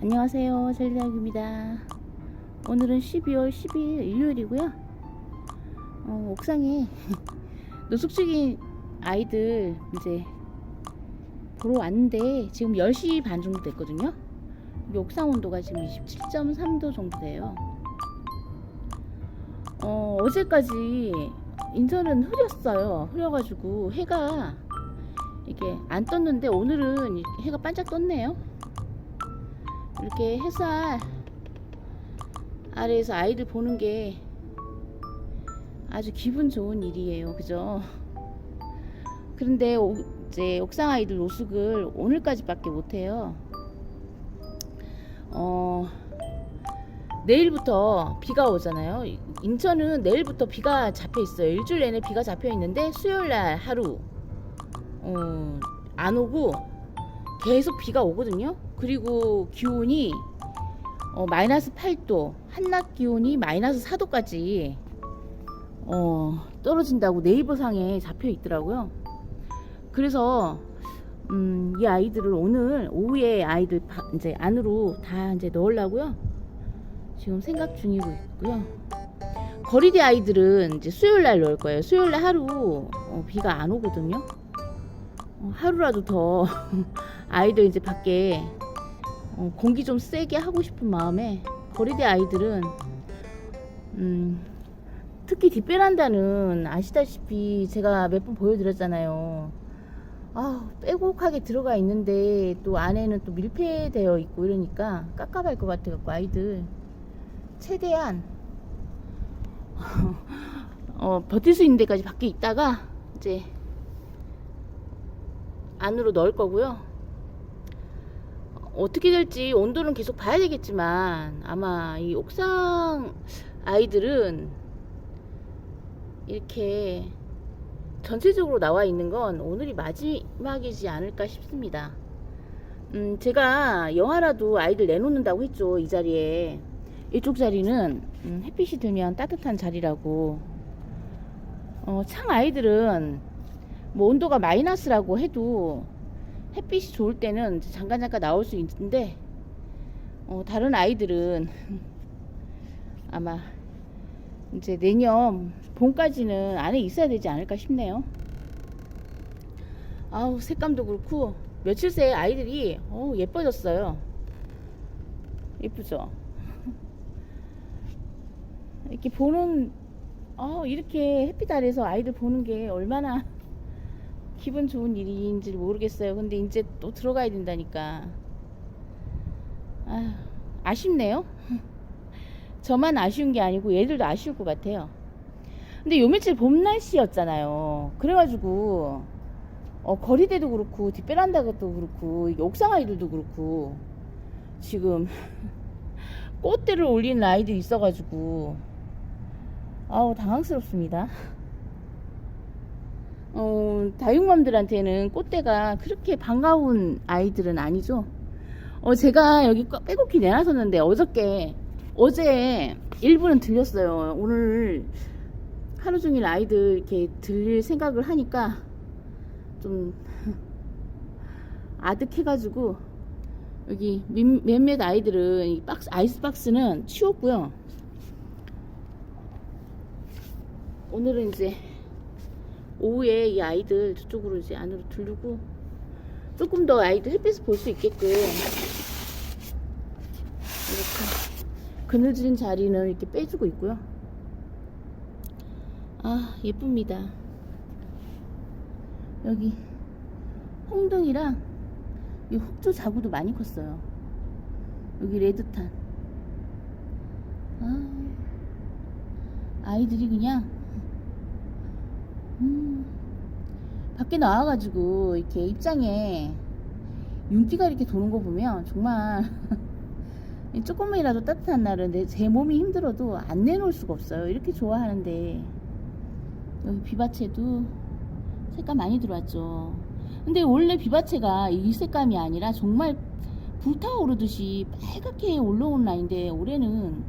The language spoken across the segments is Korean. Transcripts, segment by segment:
안녕하세요. 젤리닭입니다. 오늘은 12월 12일 일요일이고요. 어, 옥상에 노숙 중인 아이들 이제 보러 왔는데 지금 10시 반 정도 됐거든요. 옥상 온도가 지금 27.3도 정도 돼요. 어, 어제까지 인천은 흐렸어요. 흐려가지고 해가 이게 안 떴는데 오늘은 해가 반짝 떴네요. 이렇게 햇살 아래에서 아이들 보는 게 아주 기분 좋은 일이에요. 그죠? 그런데 오- 이제 옥상 아이들 노숙을 오늘까지밖에 못 해요. 어, 내일부터 비가 오잖아요. 인천은 내일부터 비가 잡혀 있어요. 일주일 내내 비가 잡혀 있는데 수요일 날 하루 어, 안 오고 계속 비가 오거든요. 그리고 기온이 어, 마이너스 8도, 한낮 기온이 마이너스 4도까지 어, 떨어진다고 네이버 상에 잡혀 있더라고요. 그래서 음, 이 아이들을 오늘 오후에 아이들 바- 이제 안으로 다 이제 넣으려고요. 지금 생각 중이고 있고요. 거리대 아이들은 이제 수요일 날 넣을 거예요. 수요일 날 하루 어, 비가 안 오거든요. 어, 하루라도 더 아이들 이제 밖에 어, 공기 좀 세게 하고 싶은 마음에 거리대 아이들은 음, 특히 뒷베란다는 아시다시피 제가 몇 번 보여드렸잖아요. 아 빼곡하게 들어가 있는데 또 안에는 또 밀폐되어 있고 이러니까 깝깝할 것 같아갖고 아이들 최대한 어, 버틸 수 있는 데까지 밖에 있다가 이제 안으로 넣을 거고요. 어떻게 될지 온도는 계속 봐야 되겠지만 아마 이 옥상 아이들은 이렇게 전체적으로 나와 있는 건 오늘이 마지막이지 않을까 싶습니다. 음, 제가 영화라도 아이들 내놓는다고 했죠. 이 자리에. 이쪽 자리는 음, 햇빛이 들면 따뜻한 자리라고. 어, 창 아이들은 뭐 온도가 마이너스라고 해도 햇빛이 좋을 때는 잠깐 잠깐 나올 수 있는데 어, 다른 아이들은 아마 이제 내년 봄까지는 안에 있어야 되지 않을까 싶네요. 아우 색감도 그렇고 며칠 새에 아이들이 어 예뻐졌어요. 예쁘죠? 이렇게 보는 어 이렇게 햇빛 아래서 아이들 보는 게 얼마나 기분 좋은 일인지 모르겠어요. 근데 이제 또 들어가야 된다니까. 아, 아쉽네요. 저만 아쉬운 게 아니고 얘들도 아쉬울 것 같아요. 근데 요 며칠 봄 날씨였잖아요. 그래가지고 어, 거리대도 그렇고 뒷베란다도 그렇고 옥상 아이들도 그렇고 지금 꽃대를 올리는 아이들이 있어가지고 아우 당황스럽습니다. 어, 다육맘들한테는 꽃대가 그렇게 반가운 아이들은 아니죠. 어, 제가 여기 꽉 빼곡히 내놨었는데 어저께 어제 일부는 들렸어요. 오늘 하루 종일 아이들 이렇게 들릴 생각을 하니까 좀 아득해가지고 여기 몇- 몇몇 아이들은 이 박스 아이스 박스는 치웠고요. 오늘은 이제 오후에 이 아이들 저쪽으로 이제 안으로 두르고 조금 더 아이들 햇빛을 볼 수 있게끔 이렇게 그늘진 자리는 이렇게 빼주고 있고요. 아 예쁩니다. 여기 홍등이랑 이 흑조 자구도 많이 컸어요. 여기 레드탄. 아, 아이들이 그냥 음, 밖에 나와가지고 이렇게 입장에 윤기가 이렇게 도는 거 보면 정말 조금이라도 따뜻한 날은 내, 제 몸이 힘들어도 안 내놓을 수가 없어요. 이렇게 좋아하는데 여기 비바체도 색감 많이 들어왔죠. 근데 원래 비바체가 이 색감이 아니라 정말 불타오르듯이 빨갛게 올라온 라인데 올해는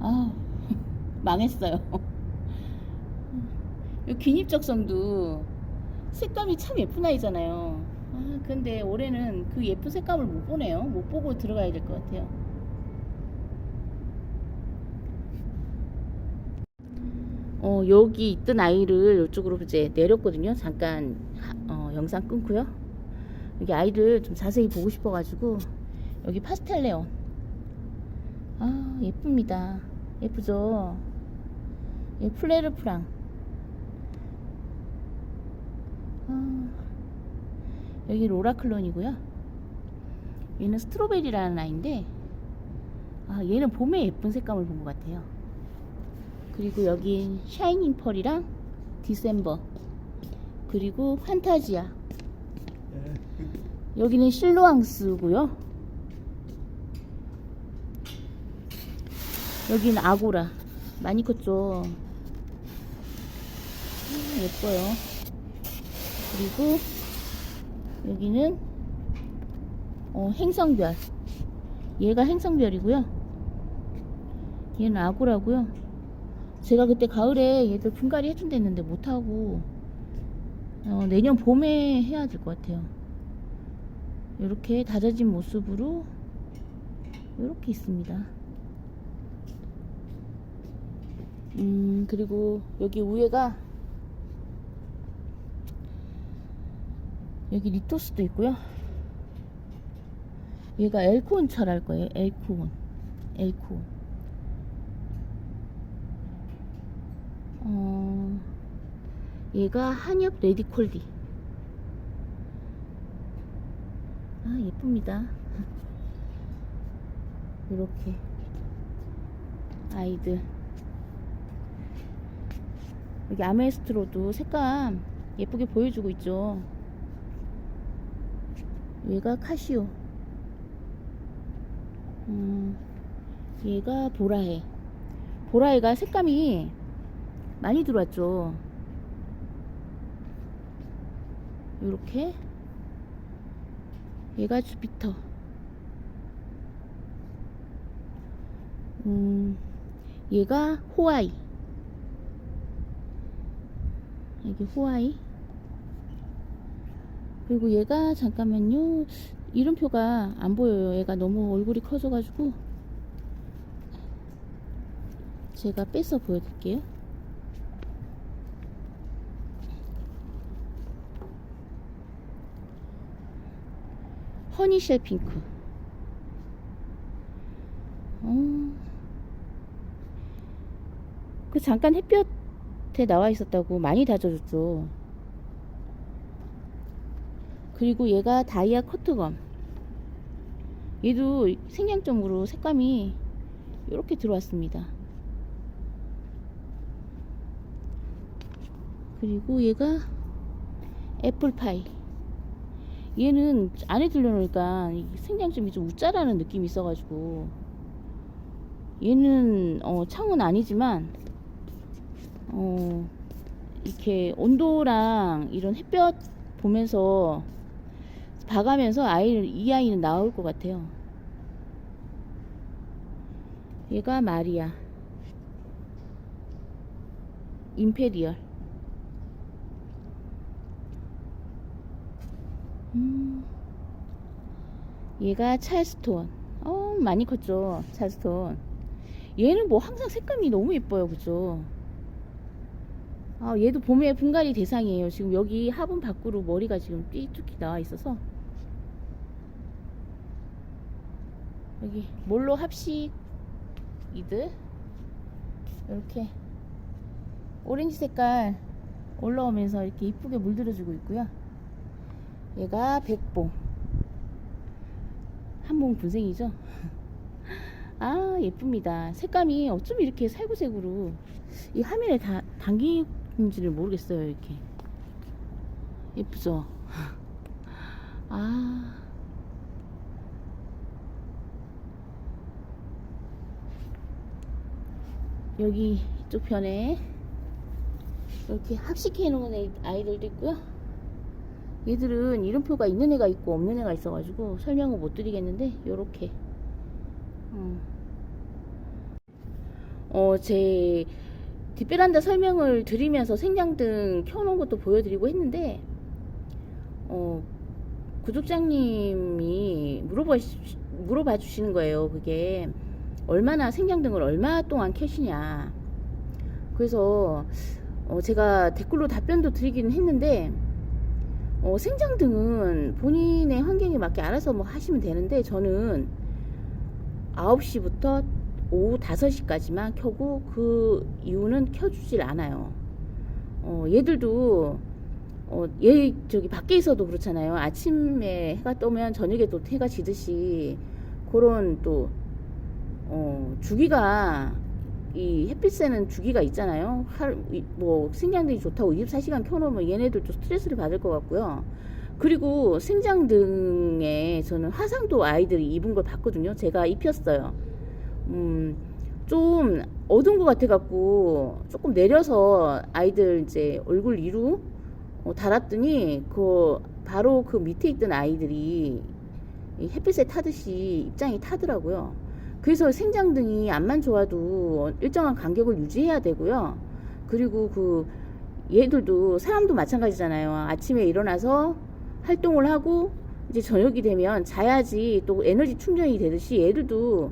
아 망했어요. 이 긴입적성도 색감이 참 예쁜 아이잖아요. 아, 아, 근데 올해는 그 예쁜 색감을 못 보네요. 못 보고 들어가야 될 것 같아요. 어, 여기 있던 아이를 이쪽으로 이제 내렸거든요. 잠깐 하- 어, 영상 끊고요. 여기 아이를 좀 자세히 보고 싶어가지고 여기 파스텔 레온. 아 예쁩니다. 예쁘죠? 예, 플레르 프랑. 아, 여기 로라 클론이고요. 얘는 스트로베리라는 아이인데 아 얘는 봄에 예쁜 색감을 본 것 같아요. 그리고 여기 샤이닝 펄이랑 디셈버 그리고 판타지아 여기는 실로앙스고요. 여기는 아고라 많이 컸죠. 음, 예뻐요. 그리고 여기는 어, 행성별. 얘가 행성별이고요. 얘는 아고라고요. 제가 그때 가을에 얘들 분갈이 해준댔는데 못하고 어, 내년 봄에 해야 될 것 같아요. 이렇게 다져진 모습으로 이렇게 있습니다. 음 그리고 여기 위에가 여기 리토스도 있고요. 얘가 엘코온 철할 거예요. 엘코온, 엘코온. 어, 얘가 한엽 레디콜디. 아 예쁩니다. 이렇게 아이들. 여기 아메스트로도 색감 예쁘게 보여주고 있죠. 얘가 카시오. 음, 얘가 보라해. 보라해가 색감이 많이 들어왔죠. 요렇게. 얘가 주피터. 음, 얘가 호아이. 여기 호아이. 그리고 얘가 잠깐만요. 이름표가 안 보여요. 얘가 너무 얼굴이 커져 가지고 제가 빼서 보여드릴게요. 허니쉘 핑크. 어. 그 잠깐 햇볕에 나와 있었다고 많이 다져줬죠. 그리고 얘가 다이아 커트검. 얘도 생양점으로 색감이 이렇게 들어왔습니다. 그리고 얘가 애플파이. 얘는 안에 들려놓으니까 이 생양점이 좀 우짜라는 느낌이 있어가지고 얘는 어, 창은 아니지만 어, 이렇게 온도랑 이런 햇볕 보면서 봐가면서 아이를 이 아이는 나올 것 같아요. 얘가 마리아. 임페리얼. 음, 얘가 찰스톤. 어 많이 컸죠 찰스톤. 얘는 뭐 항상 색감이 너무 예뻐요 그죠? 아 얘도 봄에 분갈이 대상이에요. 지금 여기 화분 밖으로 머리가 지금 삐뚤게 나와 있어서 여기 몰로 합식 이들 이렇게 오렌지 색깔 올라오면서 이렇게 이쁘게 물들어주고 있고요. 얘가 백봉. 한봉 분생이죠? 아 예쁩니다. 색감이 어쩜 이렇게 살구색으로 이 화면에 다 담기는지를 모르겠어요 이렇게. 예쁘죠? 아 여기 이쪽 편에 이렇게 합식해 놓은 애- 아이들도 있고요 얘들은 이름표가 있는 애가 있고 없는 애가 있어가지고 설명을 못 드리겠는데 요렇게 음. 어, 제 뒷베란다 설명을 드리면서 생장등 켜놓은 것도 보여드리고 했는데 어, 구독자님이 물어봐, 시- 물어봐 주시는 거예요. 그게 얼마나 생장 등을 얼마 동안 켜시냐. 그래서 어, 제가 댓글로 답변도 드리기는 했는데 어, 생장 등은 본인의 환경에 맞게 알아서 뭐 하시면 되는데 저는 9시부터 오후 5시까지만 켜고 그 이후는 켜주질 않아요. 어, 얘들도 어, 얘 저기 밖에 있어도 그렇잖아요. 아침에 해가 떠면 저녁에도 해가 지듯이 그런 또 어, 주기가 이 햇빛에는 주기가 있잖아요. 할, 이- 뭐 생장등이 좋다고 24시간 켜놓으면 얘네들도 스트레스를 받을 것 같고요. 그리고 생장등에 저는 화상도 아이들이 입은 걸 봤거든요. 제가 입혔어요. 음, 좀 어두운 것 같아갖고 조금 내려서 아이들 이제 얼굴 위로 어, 달았더니 그 바로 그 밑에 있던 아이들이 이 햇빛에 타듯이 입장이 타더라고요. 그래서 생장 등이 안만 좋아도 일정한 간격을 유지해야 되고요. 그리고 그 얘들도 사람도 마찬가지잖아요. 아침에 일어나서 활동을 하고 이제 저녁이 되면 자야지 또 에너지 충전이 되듯이 얘들도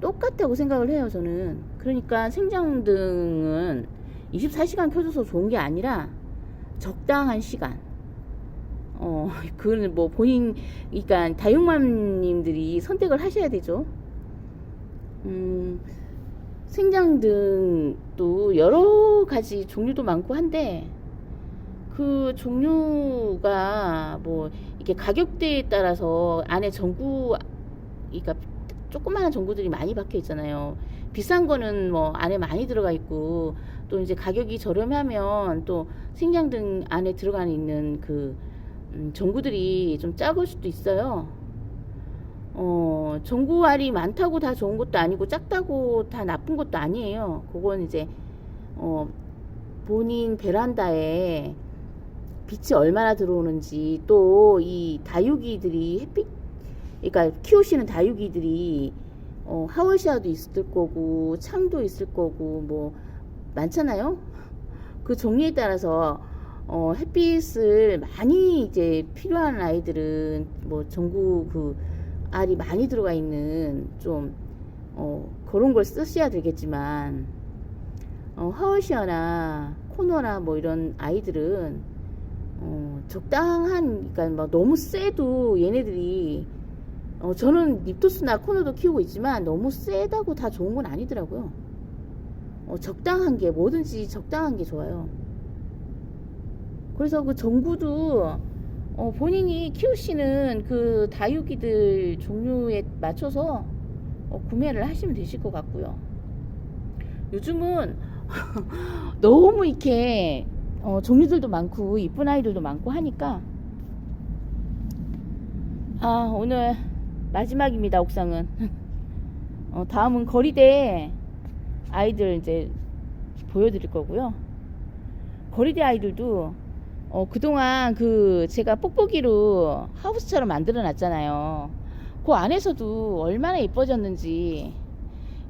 똑같다고 생각을 해요, 저는. 그러니까 생장 등은 24시간 켜줘서 좋은 게 아니라 적당한 시간. 어, 그거는 뭐 본인, 그러니까 다육맘님들이 선택을 하셔야 되죠. 음, 생장등도 여러 가지 종류도 많고 한데, 그 종류가 뭐, 이렇게 가격대에 따라서 안에 전구, 그러니까 조그마한 전구들이 많이 박혀 있잖아요. 비싼 거는 뭐 안에 많이 들어가 있고, 또 이제 가격이 저렴하면 또 생장등 안에 들어가 있는 그 음, 전구들이 좀 작을 수도 있어요. 어, 전구알이 많다고 다 좋은 것도 아니고 작다고 다 나쁜 것도 아니에요. 그건 이제 어, 본인 베란다에 빛이 얼마나 들어오는지 또 이 다육이들이 햇빛 그러니까 키우시는 다육이들이 어, 하월샤도 있을 거고 창도 있을 거고 뭐 많잖아요. 그 종류에 따라서 어, 햇빛을 많이 이제 필요한 아이들은 뭐 전구 그 알이 많이 들어가 있는 좀 어, 그런 걸 쓰셔야 되겠지만 어, 하월시아나 코너나 뭐 이런 아이들은 어, 적당한 그러니까 막 너무 세도 얘네들이 어, 저는 립토스나 코너도 키우고 있지만 너무 세다고 다 좋은 건 아니더라고요. 어, 적당한 게 뭐든지 적당한 게 좋아요. 그래서 그 전구도 어, 본인이 키우시는 그 다육이들 종류에 맞춰서 어, 구매를 하시면 되실 것 같고요. 요즘은 너무 이렇게 어, 종류들도 많고 이쁜 아이들도 많고 하니까. 아 오늘 마지막입니다 옥상은. 어, 다음은 거리대 아이들 이제 보여드릴 거고요. 거리대 아이들도 어, 그동안 그 제가 뽁뽁이로 하우스처럼 만들어 놨잖아요. 그 안에서도 얼마나 예뻐졌는지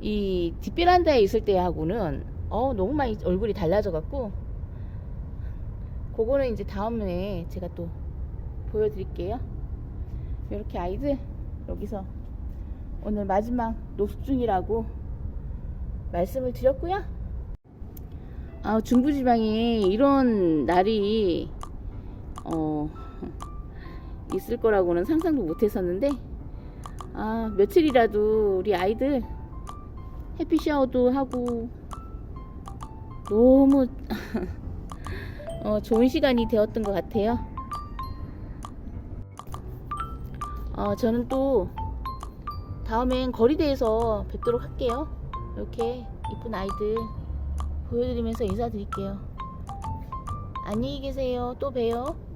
이 뒷베란다에 있을 때하고는 어, 너무 많이 얼굴이 달라져 갖고 그거는 이제 다음에 제가 또 보여드릴게요. 이렇게 아이들 여기서 오늘 마지막 노숙 중이라고 말씀을 드렸고요. 아, 중부지방에 이런 날이 어, 있을 거라고는 상상도 못 했었는데 아, 며칠이라도 우리 아이들 해피 샤워도 하고 너무 어, 좋은 시간이 되었던 것 같아요. 어, 저는 또 다음엔 거리대에서 뵙도록 할게요. 이렇게 이쁜 아이들 보여드리면서 인사드릴게요. 안녕히 계세요. 또 봬요.